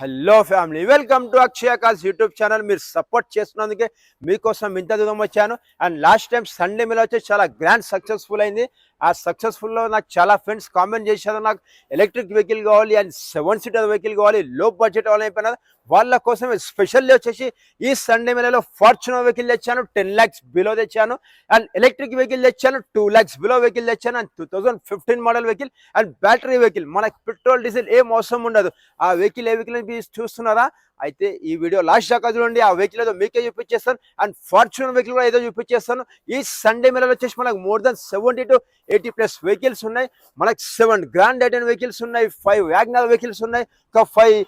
Hello family welcome to Akshaya cars YouTube channel మీరు support చేస్తున్నందుకే మీకోసం ఇంత దూరం వచ్చాను. అండ్ లాస్ట్ టైం సండే మీద వచ్చి చాలా గ్రాండ్ సక్సెస్ఫుల్ అయింది. ఆ సక్సెస్ఫుల్లో నాకు చాలా ఫ్రెండ్స్ కామెంట్ చేశారు. నాకు ఎలక్ట్రిక్ వెహికల్ కావాలి అండ్ సెవెన్ సీటర్ వెహికల్ కావాలి లో బడ్జెట్ వాళ్ళు అయిపోయినా వాళ్ళ కోసం స్పెషల్లీ వచ్చేసి ఈ సండే మేళలో ఫార్చునర్ వెహికల్ తెచ్చాను టెన్ ల్యాక్స్ బిలో తెచ్చాను అండ్ ఎలక్ట్రిక్ వెహికల్ తెచ్చాను టూ ల్యాక్స్ బిలో వెహికల్ తెచ్చాను and two thousand fifteen model vehicle and battery vehicle మనకి పెట్రోల్ డీజిల్ ఏం అవసరం ఉండదు. ఆ వెహికల్ ఏ వెహికల్ చూస్తున్నారా? అయితే ఈ వీడియో లాస్ట్ దాకా చూడండి. ఆ వెహికల్ ఏదో మీకే చూపించేస్తాను. అండ్ ఫార్చునర్ వెహికల్ కూడా ఏదో చూపించేస్తాను. ఈ సండే మేళలో వచ్చేసి మనకు more than seventy to eighty plus vehicles ఉన్నాయి. మనకి seven grand i ten vehicles ఉన్నాయి. ఫైవ్ వ్యాగ్నర్ వెహికల్స్ ఉన్నాయి. ఒక ఫైవ్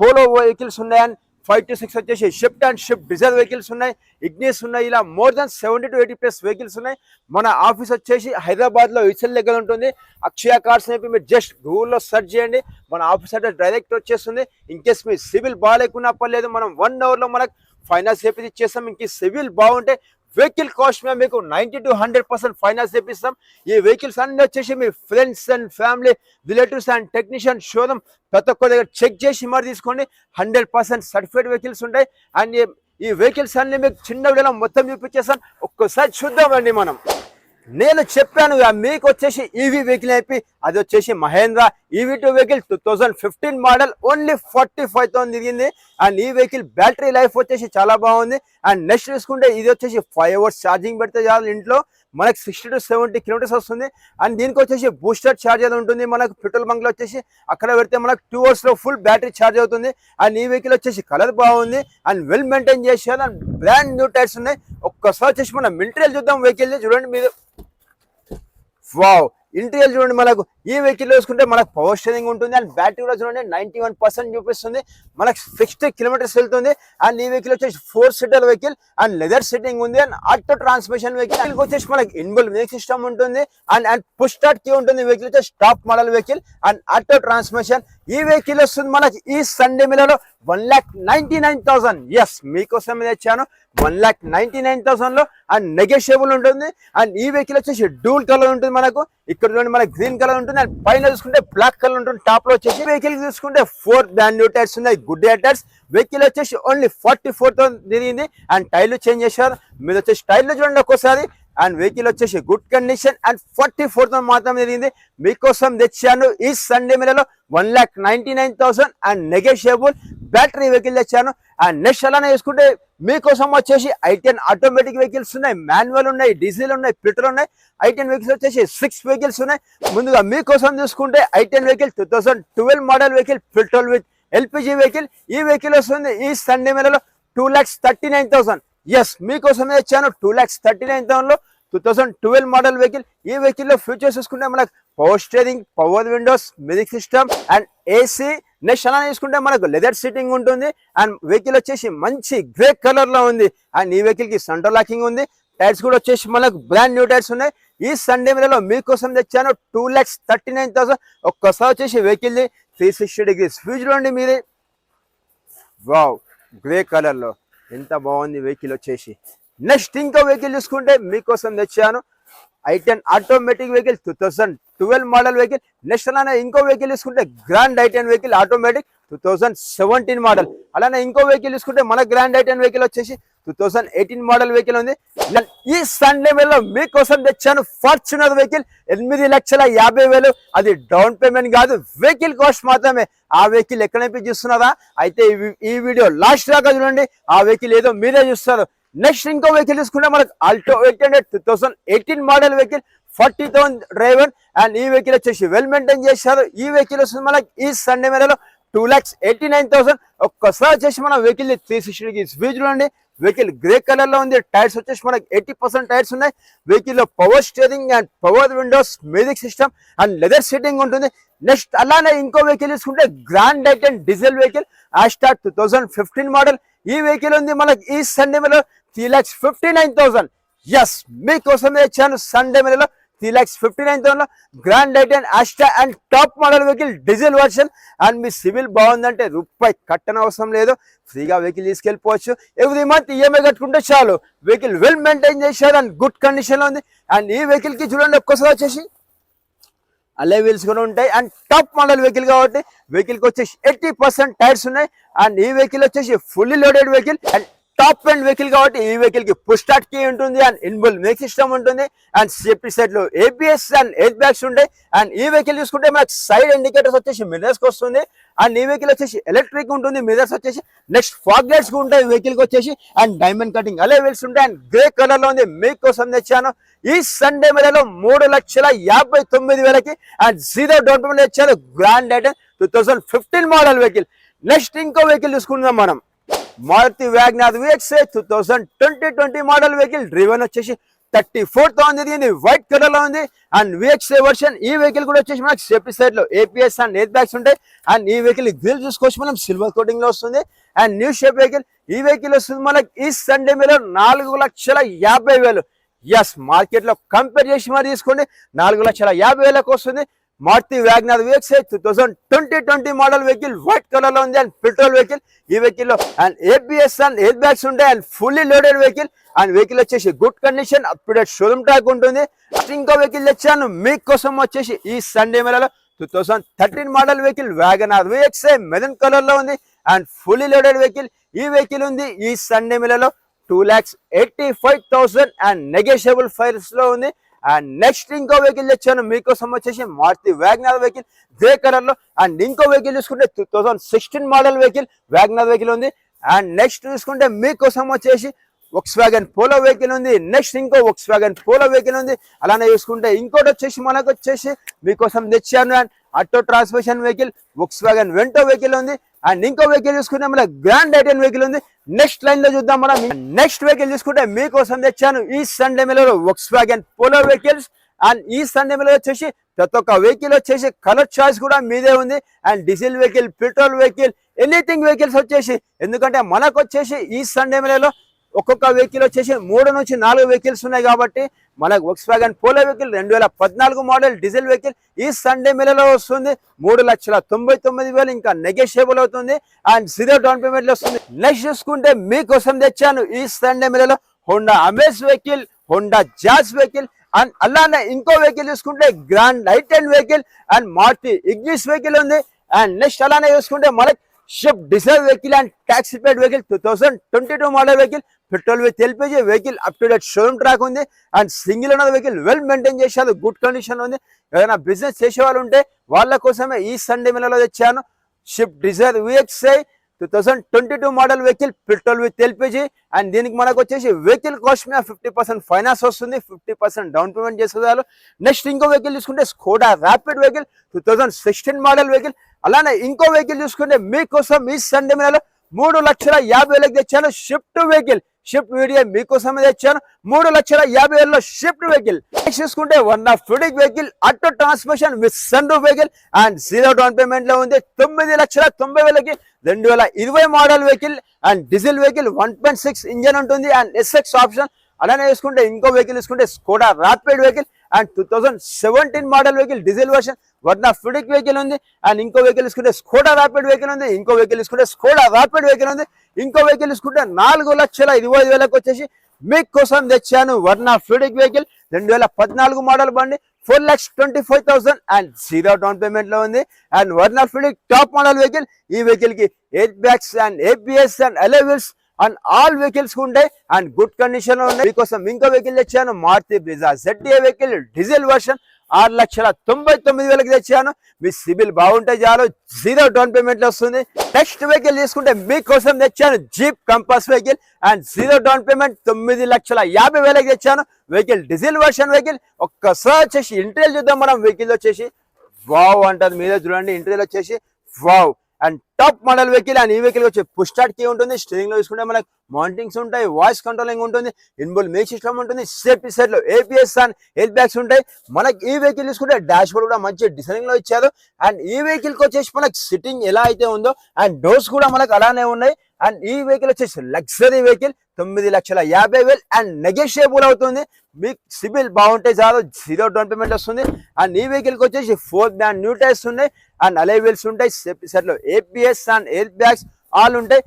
పోలో వెహికల్స్ ఉన్నాయి. అండ్ ఫైవ్ టు సిక్స్ వచ్చేసి Swift and Swift Dzire vehicles ఉన్నాయి. ఇగ్నిస్ ఉన్నాయి. ఇలా more than seventy to eighty plus vehicles ఉన్నాయి. మన ఆఫీస్ వచ్చేసి హైదరాబాద్లో విసల్ దగ్గర ఉంటుంది. అక్షయ కార్స్ అని మీరు జస్ట్ గూగుల్లో సెర్చ్ చేయండి. మన ఆఫీస్ అడ్రస్ డైరెక్ట్ వచ్చేస్తుంది. ఇన్కేస్ మీ సివిల్ బాగాలేకున్నా పర్లేదు మనం వన్ అవర్లో మనకు ఫైనాన్స్ చేపి ఇచ్చేస్తాం. ఇంక సివిల్ బాగుంటే వెహికల్ కాస్ట్ మేము మీకు ninety to hundred percent finance చేపిస్తాం. ఈ వెహికల్స్ అన్ని వచ్చేసి మీ friends and family relatives and technician showroom ప్రతి ఒక్క దగ్గర చెక్ చేసి మరి తీసుకోండి. హండ్రెడ్ పర్సెంట్ సర్టిఫైడ్ వెహికల్స్ ఉంటాయి. అండ్ ఈ- వెహికల్స్ అన్ని మీకు చిన్న వీడియోలో మొత్తం చూపించేస్తాను ఒక్కసారి చూద్దామండి మనం. నేను చెప్పాను మీకు వచ్చేసి ఈవీ వెహికల్ అయిపోయి అది వచ్చేసి Mahindra EV two vehicle two thousand fifteen model only forty five thousand తిరిగింది. అండ్ ఈ వెహికల్ బ్యాటరీ లైఫ్ వచ్చేసి చాలా బాగుంది. అండ్ నెక్స్ట్ చూసుకుంటే ఇది వచ్చేసి ఫైవ్ అవర్స్ ఛార్జింగ్ పెడితే చాలు ఇంట్లో. మనకి సిక్స్టీ టు సెవెంటీ కిలోమీటర్స్ వస్తుంది. అండ్ దీనికి వచ్చేసి బూస్టర్ ఛార్జర్ అది ఉంటుంది. మనకు పెట్రోల్ బంక్లో వచ్చేసి అక్కడ పెడితే మనకు టూ అవర్స్లో ఫుల్ బ్యాటరీ ఛార్జ్ అవుతుంది. అండ్ ఈ వెహికల్ వచ్చేసి కలర్ బాగుంది. అండ్ వెల్ మెయింటైన్ చేసేది అండ్ బ్రాండ్ న్యూ టైర్స్ ఉన్నాయి. ఒక్కసారి వచ్చేసి మనం మిలిటరీలు చూద్దాం వెహికల్ చూడండి మీరు. వావ్ ఇంటీరియర్ చూడండి మనకు ఈ వెహికల్ చూసుకుంటే మనకు పవర్ స్టీరింగ్ ఉంటుంది అండ్ బ్యాటరీ కూడా చూడండి నైన్టీ వన్ పర్సెంట్ చూపిస్తుంది. మనకు సిక్స్టీ కిలోమీటర్స్ వెళ్తుంది అండ్ ఈ వెహికల్ వచ్చేసి four seater vehicle and leather sitting ఉంది అండ్ ఆటో ట్రాన్స్మిషన్ వెహికల్ వచ్చేసి మనకి ఇన్బుల్ మ్యూజిక్ సిస్టమ్ ఉంటుంది and and push start key ఉంటుంది. వెహికల్ వచ్చేసి top model vehicle and auto transmission ఈ వెహికల్ వస్తుంది మనకి ఈ Sunday మిలలో one lakh ninety nine thousand yes మీకోసం నేను ఇచ్చాను. వన్ ల్యాక్ నైన్టీ నైన్ థౌసండ్లో అండ్ నెగోషియబుల్ ఉంటుంది. అండ్ ఈ వెహికల్ వచ్చేసి డూల్ కలర్ ఉంటుంది మనకు. ఇక్కడ చూడండి మనకి గ్రీన్ కలర్ ఉంటుంది. అండ్ పైన చూసుకుంటే బ్లాక్ కలర్ ఉంటుంది. టాప్లో వచ్చేసి వెహికల్ చూసుకుంటే ఫోర్ బ్రాండ్ న్యూ టైర్స్ ఉన్నాయి. గుడ్ టైర్స్ వెహికల్ వచ్చేసి ఓన్లీ ఫార్టీ ఫోర్ థౌసండ్ తిరిగింది అండ్ టైర్లు చేంజ్ చేశారు. మీరు వచ్చేసి టైర్లు చూడండి ఒక్కోసారి. అండ్ వెహికల్ వచ్చేసి good condition and forty four thousand మాత్రం జరిగింది. మీకోసం తెచ్చాను. ఈ Sunday మేళలో one lakh ninety nine thousand and negotiable battery vehicle తెచ్చాను. అండ్ నెక్స్ట్ అలానే వేసుకుంటే మీకోసం వచ్చేసి ఐటెన్ ఆటోమేటిక్ వెహికల్స్ ఉన్నాయి. మాన్యువల్ ఉన్నాయి డీజిల్ ఉన్నాయి పెట్రోల్ ఉన్నాయి. ఐటెన్ వెహికల్స్ వచ్చేసి సిక్స్ వెహికల్స్ ఉన్నాయి. ముందుగా మీకోసం చూసుకుంటే i ten vehicle two thousand twelve model vehicle petrol with LPG vehicle ఈ వెహికల్ వస్తుంది ఈ Sunday మేళలో two lakhs thirty nine thousand yes మీకోసమే ఇచ్చాను two lakhs thirty nine థౌసండ్లో two thousand twelve model vehicle ఈ వెహికల్లో ఫీచర్స్ చూసుకుంటే మనకు power steering power windows music system and AC next అలా చూసుకుంటే మనకు లెదర్ సీటింగ్ ఉంటుంది. అండ్ వెహికల్ వచ్చేసి మంచి గ్రే కలర్లో ఉంది. అండ్ ఈ వెహికల్కి సెంటర్ లాకింగ్ ఉంది. టైర్స్ కూడా వచ్చేసి మనకు బ్రాండ్ న్యూ టైర్స్ ఉన్నాయి. ఈ సండే మీదలో మీకోసం తెచ్చాను two lakhs thirty nine thousand ఒక్కసారి వచ్చేసి వెహికల్ది త్రీ సిక్స్టీ డిగ్రీస్ ఫ్యూజ్లో లోండి మీది. వావ్ గ్రే కలర్లో. ఎంత బాగుంది వెహికల్ వచ్చేసి. నెక్స్ట్ ఇంకో వెహికల్ చూసుకుంటే మీకోసం తెచ్చాను. I ten automatic vehicle two thousand twelve model vehicle. Next అలానే ఇంకో వెహికల్ తీసుకుంటే grand i ten vehicle automatic two thousand seventeen model. అలానే ఇంకో వెహికల్ తీసుకుంటే మన గ్రాండ్ ఐటెన్ వెహికల్ వచ్చేసి two thousand eighteen model vehicle ఉంది. ఈ సండే వేలో మీకోసం తెచ్చాను ఫార్చునర్ వెహికల్ ఎనిమిది లక్షల యాభై వేలు. అది డౌన్ పేమెంట్ కాదు వెహికల్ కాస్ట్ మాత్రమే. ఆ వెహికల్ ఎక్కడైతే చూస్తున్నారా? అయితే ఈ వీడియో లాస్ట్ దాకా చూడండి. ఆ వెహికల్ ఏదో మీరే చూస్తారు. నెక్స్ట్ ఇంకో వెహికల్ తీసుకుంటే మనకు Alto eight hundred two thousand eighteen model vehicle forty thousand driver and ఈ వెహికల్ వచ్చేసి వెల్ మెయింటైన్ చేశారు. ఈ వెహికల్ వస్తుంది మనకి ఈ Sunday మేరలో two lakhs eighty nine thousand ఒక్కసారి వచ్చేసి మన వెహికల్ త్రీ సిక్స్టీకి స్పీడ్ చూడండి. వెహికల్ గ్రే కలర్లో ఉంది. టైర్స్ వచ్చేసి మనకి ఎయిటీ పర్సెంట్ టైర్స్ ఉన్నాయి. వెహికల్లో power steering and power windows music system and leather seating ఉంటుంది. నెక్స్ట్ అలానే ఇంకో వెహికల్ తీసుకుంటే Grand i ten diesel vehicle Asta two thousand fifteen model. ఈ వెహికల్ ఉంది మనకి ఈ సండే మేలో three lakhs fifty nine thousand yes మీకోసమే ఇచ్చాను సండే మేలో three lakhs fifty nine thousand Grand i ten Asta and top model vehicle diesel version and me civil బాగుందంటే రూపాయి కట్టన అవసరం లేదు. ఫ్రీగా వెహికల్ తీసుకెళ్ళిపోవచ్చు. ఎవ్రీ మంత్ ఈఎంఐ కట్టుకుంటే చాలు. వెహికల్ వెల్ మెయింటైన్ చేశారు అండ్ గుడ్ కండిషన్లో ఉంది. అండ్ ఈ వెహికల్కి చూడండి ఒక్కసారి వచ్చేసి. అలే వీల్స్ కూడా ఉంటాయి. అండ్ టాప్ మోడల్ వెహికల్ కాబట్టి వెహికల్కి వచ్చేసి ఎయిటీ పర్సెంట్ టైర్స్ ఉన్నాయి. అండ్ ఈ వెహికల్ వచ్చేసి fully loaded vehicle and top end vehicle కాబట్టి ఈ వెహికల్కి పుష్ స్టార్ట్ కీ ఉంటుంది అండ్ ఇన్బుల్ మేక్ సిస్టమ్ ఉంటుంది అండ్ సేఫ్టీ సైడ్లో ఏబిఎస్ అండ్ ఎయిర్ బ్యాగ్స్ ఉంటాయి అండ్ ఈ వెహికల్ చూసుకుంటే మనకు సైడ్ ఇండికేటర్స్ వచ్చేసి మిర్రర్స్కి వస్తుంది అండ్ ఈ వెహికల్ వచ్చేసి ఎలక్ట్రిక్ ఉంటుంది మిర్రర్స్ వచ్చేసి నెక్స్ట్ ఫాగ్ లైట్స్ ఉంటాయి వెహికల్కి వచ్చేసి and diamond cutting alloy wheels ఉంటాయి అండ్ గ్రే కలర్లో ఉంది మీకోసం తెచ్చాను. ఈ సండే మేళలో మూడు లక్షల యాభై తొమ్మిది వేలకి అండ్ జీరో డౌన్ పేమెంట్ తెచ్చాను. Grand item two thousand fifteen model vehicle next ఇంకో వెహికల్ చూసుకుందాం మనం. Maruti WagonR VXi two thousand twenty twenty model vehicle driven వచ్చేసి థర్టీ ఫోర్ థౌసండ్ ఉంది వైట్ కలర్లో ఉంది అండ్ విఎక్స్ఐ వర్షన్ ఈ వెహికల్ కూడా వచ్చేసి మనకి సేఫ్టీ సైడ్లో ఏపీఎస్ అండ్ ఎయిర్ బ్యాగ్స్ ఉంటాయి. అండ్ ఈ వెహికల్ గ్రిల్ చూసుకోవచ్చు మనం సిల్వర్ కోటింగ్లో వస్తుంది. అండ్ న్యూ షేప్ వెహికల్ ఈ వెహికల్ వస్తుంది మనకి ఈ సండే మీద నాలుగు లక్షల యాభై వేలు. ఎస్ మార్కెట్లో కంపేర్ చేసి మరి తీసుకోండి. నాలుగు లక్షల యాభై వేలకు వస్తుంది. Maruti WagonR VXi two thousand twenty twenty model vehicle white కలర్లో ఉంది అండ్ పెట్రోల్ వెహికల్. ఈ వెహికల్లో and ABS and air bags ఉంటాయి and fully loaded vehicle and vehicle వచ్చేసి good condition up to date showroom track ఉంటుంది. ఇంకో vehicle తెచ్చాను మీకోసం వచ్చేసి ఈ Sunday మేళలో two thousand thirteen model vehicle WagonR VXi maroon కలర్లో ఉంది అండ్ ఫుల్లీ లోడెడ్ వెహికల్ ఈ వెహికల్ ఉంది ఈ Sunday మేళలో two lakhs eighty five thousand and negotiable ఫైల్స్లో ఉంది. అండ్ నెక్స్ట్ ఇంకో వెహికల్ తెచ్చాను. మీకోసం వచ్చేసి మారుతి వ్యాగ్నర్ వెహికల్ గ్రే కలర్లో. అండ్ ఇంకో వెహికల్ చూసుకుంటే two thousand sixteen model vehicle WagonR vehicle ఉంది. అండ్ నెక్స్ట్ చూసుకుంటే మీకోసం వచ్చేసి ఒక్స్ వ్యాగన్ పోలో వెహికల్ ఉంది. నెక్స్ట్ ఇంకో ఒక్స్ వ్యాగన్ పోలో వెహికల్ ఉంది. అలానే చూసుకుంటే ఇంకోటి వచ్చేసి మనకు వచ్చేసి మీకోసం తెచ్చాను. And auto transmission vehicle Volkswagen Vento vehicle ఉంది. అండ్ ఇంకో వెహికల్ చూసుకుంటే మన గ్రాండ్ ఐటెన్ వెహికల్ ఉంది. నెక్స్ట్ లైన్లో చూద్దాం మనం. నెక్స్ట్ వెహికల్ చూసుకుంటే మీకోసం తెచ్చాను ఈ సండే మేళలో Volkswagen Polo vehicles and ఈ సండే మేళలో వచ్చేసి ప్రతి ఒక్క వెహికల్ వచ్చేసి కలర్ చాయిస్ కూడా మీదే ఉంది. And diesel vehicle petrol vehicle anything vehicles వచ్చేసి. ఎందుకంటే మనకు వచ్చేసి ఈ సండే మేళలో ఒక్కొక్క వెహికల్ వచ్చేసి మూడు నుంచి నాలుగు వెహికల్స్ ఉన్నాయి కాబట్టి మనకు వక్స్ వ్యాగన్ పోలో వెహికల్ రెండు వేల పద్నాలుగు మోడల్ డీజిల్ వెహికల్ ఈ సండే మేళలో వస్తుంది. మూడు లక్షల తొంభై తొమ్మిది వేలు ఇంకా నెగోషియబుల్ అవుతుంది. అండ్ జీరో డౌన్ పేమెంట్లో వస్తుంది. నెక్స్ట్ చూసుకుంటే మీకోసం తెచ్చాను ఈ Sunday మేళలో Honda Amaze vehicle Honda Jazz vehicle and అలానే ఇంకో వెహికల్ చూసుకుంటే grand light and vehicle and Maruti Ignis vehicle ఉంది. అండ్ నెక్స్ట్ అలానే చూసుకుంటే మనకి Swift Dzire vehicle and taxi paid vehicle two thousand twenty two model vehicle petrol with vehicle up to date showroom track ఉంది. And single ఉన్న vehicle well maintain చేశారు. Good condition ఉంది. ఏదైనా business చేసే వాళ్ళు ఉంటే వాళ్ళ కోసమే ఈ సండే మిల్లలో తెచ్చాను. Swift Dzire VXi two thousand twenty two model vehicle petrol with LPG and దీనికి మనకు వచ్చేసి వెహికల్ కాస్ట్ మీద ఫిఫ్టీ పర్సెంట్ ఫైనాన్స్ వస్తుంది. ఫిఫ్టీ పర్సెంట్ డౌన్ పేమెంట్ చేసేదాలు నెక్స్ట్ ఇంకో వెహికల్ చూసుకుంటే Skoda Rapid vehicle two thousand sixteen model vehicle అలానే ఇంకో వెహికల్ చూసుకుంటే మీకోసం ఈ సండే మేళలో మూడు లక్షల యాభై వేలకు తెచ్చాను. షిఫ్ట్ వెహికల్ షిఫ్ట్ వీడియో మీకోసమే తెచ్చాను. మూడు లక్షల యాభై వేలలో షిఫ్ట్ వెహికల్ చూసుకుంటే one of Fluidic vehicle auto transmission with sunroof vehicle and zero down పేమెంట్లో ఉంది. తొమ్మిది లక్షల తొంభై వేలకి రెండు వేల ఇరవై model vehicle and diesel vehicle one point six engine ఉంటుంది. అండ్ ఎస్ఎక్స్ ఆప్షన్ అలానే చూసుకుంటే ఇంకో వెహికల్ తీసుకుంటే Skoda Rapid vehicle and two thousand seventeen model vehicle diesel version Verna Fluidic vehicle ఉంది అండ్ ఇంకో వెహికల్ తీసుకుంటే స్కోడా రాపిడ్ వెహికల్ ఉంది. ఇంకో వెహికల్ తీసుకుంటే స్కోడా రాపిడ్ వెహికల్ ఉంది. ఇంకో వెహికల్ తీసుకుంటే నాలుగు లక్షల ఇరవై ఐదు వేలకు వచ్చేసి మీకోసం తెచ్చాను వర్ణ ఫిడిక్ వెహికల్ రెండు వేల పద్నాలుగు మోడల్ బండి four lakhs twenty five thousand and zero down పేమెంట్లో ఉంది. And Verna fluidic top model vehicle ఈ వెహికల్కి air bags and ABS and alloy wheels and all vehicles ఉంటాయి అండ్ గుడ్ కండిషన్లో ఉన్నాయి మీకోసం ఇంకో వెహికల్ తెచ్చాను Maruti Brezza ZA vehicle diesel version ఆరు లక్షల తొంభై తొమ్మిది వేలకు తెచ్చాను. మీ సిబిల్ బాగుంటే చాలు జీరో డౌన్ పేమెంట్ వస్తుంది. నెక్స్ట్ వెహికల్ తీసుకుంటే మీకోసం తెచ్చాను Jeep Compass vehicle and zero down payment తొమ్మిది లక్షల యాభై వేలకు తెచ్చాను. వెహికల్ డీజిల్ వర్షన్ వెహికల్ ఒక్కసారి వచ్చేసి ఇంటీరియల్ చూద్దాం మనం. వెహికల్ వచ్చేసి వావ్ అంటారు మీరే చూడండి ఇంటీరియల్ వచ్చేసి wow and top model vehicle and ఈ వెహికల్ వచ్చి పుష్ స్టార్ట్ కీ ఉంటుంది స్టీరింగ్లో చూసుకుంటే మనకి మౌంటింగ్స్ ఉంటాయి వాయిస్ కంట్రోలింగ్ ఉంటుంది ఇన్బుల్ మేక్ సిస్టమ్ ఉంటుంది సేఫ్టీ సైడ్లో ఏపీఎస్ అండ్ హెల్త్ బ్యాగ్స్ ఉంటాయి. మనకి ఈ వెహికల్ చూసుకుంటే డాష్ బోర్డ్ కూడా మంచి డిజైనింగ్లో ఇచ్చారు. అండ్ ఈ వెహికల్కి వచ్చేసి మనకి సిట్టింగ్ ఎలా అయితే ఉందో అండ్ డోర్స్ కూడా మనకు అలానే ఉన్నాయి. అండ్ ఈ వెహికల్ వచ్చేసి లగ్జరీ వెహికల్ తొమ్మిది లక్షల యాభై వేలు. అండ్ నెగోషియబుల్ అవుతుంది. మీకు సిబిల్ బాగుంటే చాలు జీరో డౌన్ పేమెంట్ వస్తుంది. అండ్ ఈ వెహికల్కి వచ్చేసి ఫోర్ బ్యాండ్ న్యూ టైర్స్ ఉన్నాయి. అండ్ అలై వీల్స్ ఉంటాయి. సెట్లో ABS and air bags all ఉంటాయి.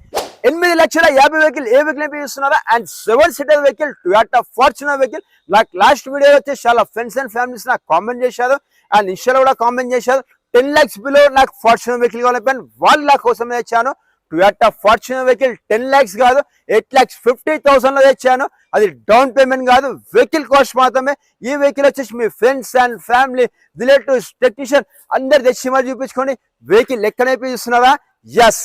ఎనిమిది లక్షల యాభై వెహికల్ ఏ వెహికల్ చూస్తున్నారా? And seven seater vehicle Toyota Fortuner vehicle నాకు లాస్ట్ వీడియో వచ్చేసి చాలా ఫ్రెండ్స్ అండ్ ఫ్యామిలీస్ నాకు కామెంట్ చేశారు. అండ్ ఇన్స్టాలో కూడా కామెంట్ చేశారు. టెన్ ల్యాక్స్ బిలో నాకు ఫార్చునర్ వెహికల్ కావాలని నా కోసం తెచ్చాను. Toyota Fortuner vehicle ten lakhs కాదు ఎయిట్ ల్యాక్స్ ఫిఫ్టీ థౌసండ్లో తెచ్చాను. అది డౌన్ పేమెంట్ కాదు వెహికల్ కాస్ట్ మాత్రమే. ఈ వెహికల్ వచ్చేసి మీ friends and family relatives technician అందరు తెచ్చి మరి చూపించుకొని వెహికల్ ఎక్కడ చూస్తున్నారా ఎస్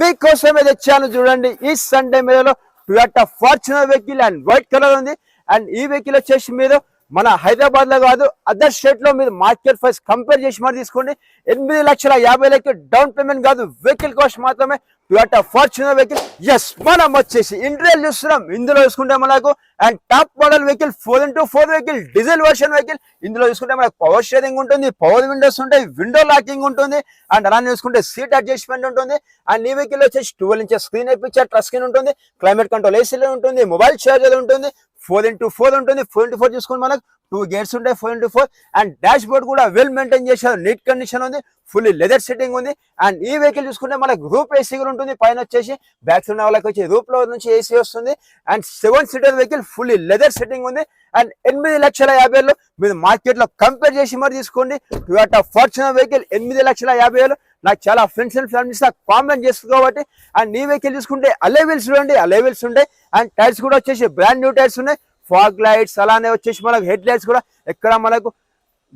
మీకోసమే తెచ్చాను చూడండి. ఈ Sunday మీదలో Toyota Fortuner vehicle and white colour ఉంది. అండ్ ఈ వెహికల్ వచ్చేసి మీరు మన హైదరాబాద్లో కాదు అదర్ స్టేట్లో మీరు మార్కెట్ ప్రైస్ కంపేర్ చేసి మరి తీసుకోండి. ఎనిమిది లక్షల యాభై లక్ష డౌన్ పేమెంట్ కాదు వెహికల్ కాస్ట్ మాత్రమే. టొయాటా ఫార్చునర్ వెహికల్ ఎస్ మనం వచ్చేసి ఇంటీరియర్ చూస్తున్నాం. ఇందులో చూసుకుంటే మనకు and top model vehicle four into four vehicle diesel version vehicle ఇందులో చూసుకుంటే మనకు పవర్ షేరింగ్ ఉంటుంది పవర్ విండోస్ ఉంటాయి విండో లాకింగ్ ఉంటుంది అండ్ అలానే చూసుకుంటే సీట్ అడ్జస్ట్మెంట్ ఉంటుంది. అండ్ ఈ వెహికల్ వచ్చేసి twelve inches screen picture touch screen ఉంటుంది క్లైమేట్ కంట్రోల్ ఏసీలో ఉంటుంది మొబైల్ చార్జర్ ఉంటుంది ఫోర్ ఇంటూ ఫోర్ ఉంటుంది ఫోర్ ఇంటూ ఫోర్ చూసుకుని మనకు టూ గేట్స్ ఉంటాయి four into four and dashboard కూడా వెల్ మెయింటైన్ చేశారు నీట్ కండిషన్ ఉంది ఫుల్లీ లెదర్ సెట్టింగ్ ఉంది. అండ్ ఈ వెహికల్ చూసుకుంటే మనకు రూప్ ఏసీ కూడా ఉంటుంది పైన వచ్చేసి బ్యాక్ ఉన్న వాళ్ళకి వచ్చి రూప్లో నుంచి ఏసీ వస్తుంది. And seven seater vehicle fully leather seating ఉంది. అండ్ ఎనిమిది లక్షల యాభై వేలు మీరు మార్కెట్లో కంపేర్ చేసి మరి తీసుకోండి. టొయోటా ఫార్చునర్ వెహికల్ ఎనిమిది లక్షల యాభై వేలు. నాకు చాలా ఫ్రెండ్స్ అండ్ ఫ్యామిలీస్ కామెంట్ చేస్తుంది కాబట్టి అండ్ నీ వెహికల్ చూసుకుంటే అలెవెల్స్ చూడండి అలెవెల్స్ ఉంటాయి అండ్ టైర్స్ కూడా వచ్చేసి బ్రాండ్ న్యూ టైర్స్ ఉన్నాయి. ఫాగ్ లైట్స్ అలానే వచ్చేసి మనకు హెడ్ లైట్స్ కూడా ఎక్కడ మనకు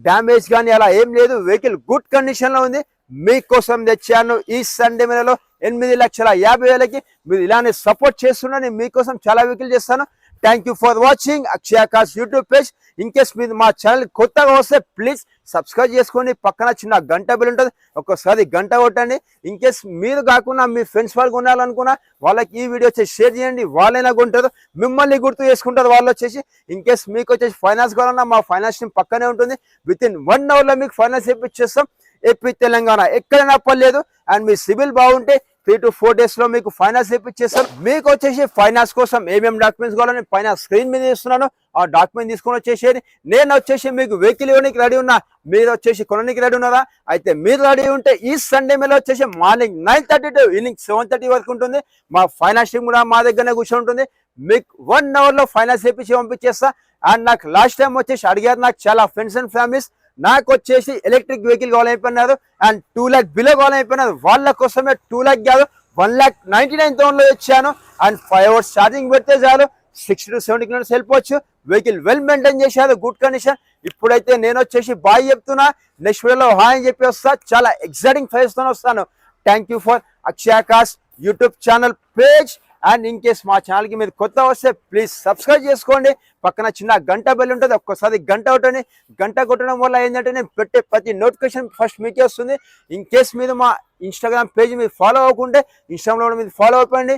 డ్యామేజ్ కానీ అలా ఏం లేదు. వెహికల్ గుడ్ కండిషన్లో ఉంది. మీకోసం తెచ్చాను ఈ సండే మీదలో ఎనిమిది లక్షల యాభై వేలకి. మీరు ఇలానే సపోర్ట్ చేస్తున్నాను నేను మీకోసం చాలా వెహికల్ చేస్తాను. Thank you for watching Akshayakash YouTube page in case మీరు మా ఛానల్ కొత్తగా వస్తే ప్లీజ్ సబ్స్క్రైబ్ చేసుకోండి పక్కన చిన్న గంట బిల్ ఉంటుంది. ఒక్కసారి గంట కొట్టండి. ఇన్కేస్ మీరు కాకుండా మీ ఫ్రెండ్స్ వాళ్ళు కొనాలనుకున్నా వాళ్ళకి ఈ వీడియో వచ్చేసి షేర్ చేయండి. వాళ్ళైనా కొంటారు. మిమ్మల్ని గుర్తు చేసుకుంటారు వాళ్ళు వచ్చేసి. ఇన్కేస్ మీకు వచ్చేసి ఫైనాన్స్ కావాలన్నా మా ఫైనాన్స్ టీం పక్కనే ఉంటుంది. విత్ ఇన్ వన్ అవర్లో మీకు ఫైనాన్స్ ఇప్పించేస్తాం ఏపీ తెలంగాణ ఎక్కడైనా పర్లేదు. అండ్ మీ సిబిల్ బాగుంటే త్రీ టు ఫోర్ డేస్లో మీకు ఫైనాన్స్ ఇప్పించేస్తారు మీకు వచ్చేసి ఫైనాన్స్ కోసం ఏమేమి డాక్యుమెంట్స్ కావాలని పైన స్క్రీన్ మీద ఇస్తున్నాను. ఆ డాక్యుమెంట్ తీసుకొని వచ్చేసి నేను వచ్చేసి మీకు వెహికల్ ఇవ్వడానికి రెడీ ఉన్నా. మీరు వచ్చేసి కొనడానికి రెడీ ఉన్నారా? అయితే మీరు రెడీ ఉంటే ఈ సండే మీద వచ్చేసి morning nine thirty to evening seven thirty వరకు ఉంటుంది. మా ఫైనాన్స్ కూడా మా దగ్గరనే కూర్చొని ఉంటుంది. మీకు వన్ అవర్లో ఫైనాన్స్ చేపించి పంపించేస్తా. అండ్ నాకు లాస్ట్ టైం వచ్చేసి అడిగారు. నాకు చాలా ఫ్రెండ్స్ అండ్ ఫ్యామిలీస్ నాకు వచ్చేసి ఎలక్ట్రిక్ వెహికల్ కావాలైపోయినారు అండ్ టూ ల్యాక్ బిలో కావాలైపోయినారు వాళ్ళ కోసమే టూ ల్యాక్ కాదు వన్ ల్యాక్ నైన్టీ నైన్ థౌసండ్లో ఇచ్చాను. అండ్ ఫైవ్ అవర్స్ ఛార్జింగ్ పెడితే చాలు సిక్స్టీ టు సెవెంటీ కిలోమీటర్స్ వెళ్ళిపోవచ్చు వెహికల్ వెల్ మెయింటైన్ చేశారు గుడ్ కండిషన్. ఇప్పుడైతే నేను వచ్చేసి బాయ్ చెప్తున్నా నెక్స్ట్ వీడియోలో హాయ్ అని చెప్పి వస్తా. చాలా ఎక్సైటింగ్ ఫైల్స్తో వస్తాను. Thank you for Akshayakash YouTube channel page and in case మా ఛానల్కి మీరు కొత్త వస్తే ప్లీజ్ సబ్స్క్రైబ్ చేసుకోండి. పక్కన చిన్న గంట బెల్ ఉంటుంది. ఒక్కసారి గంట కొట్టండి. గంట కొట్టడం వల్ల ఏంటంటే నేను పెట్టే ప్రతి నోటిఫికేషన్ ఫస్ట్ మీకే వస్తుంది. ఇన్ కేస్ మా ఇన్స్టాగ్రామ్ పేజ్ మీరు ఫాలో అవ్వకుంటే ఇన్స్టాగ్రామ్లో మీరు ఫాలో అయిపోండి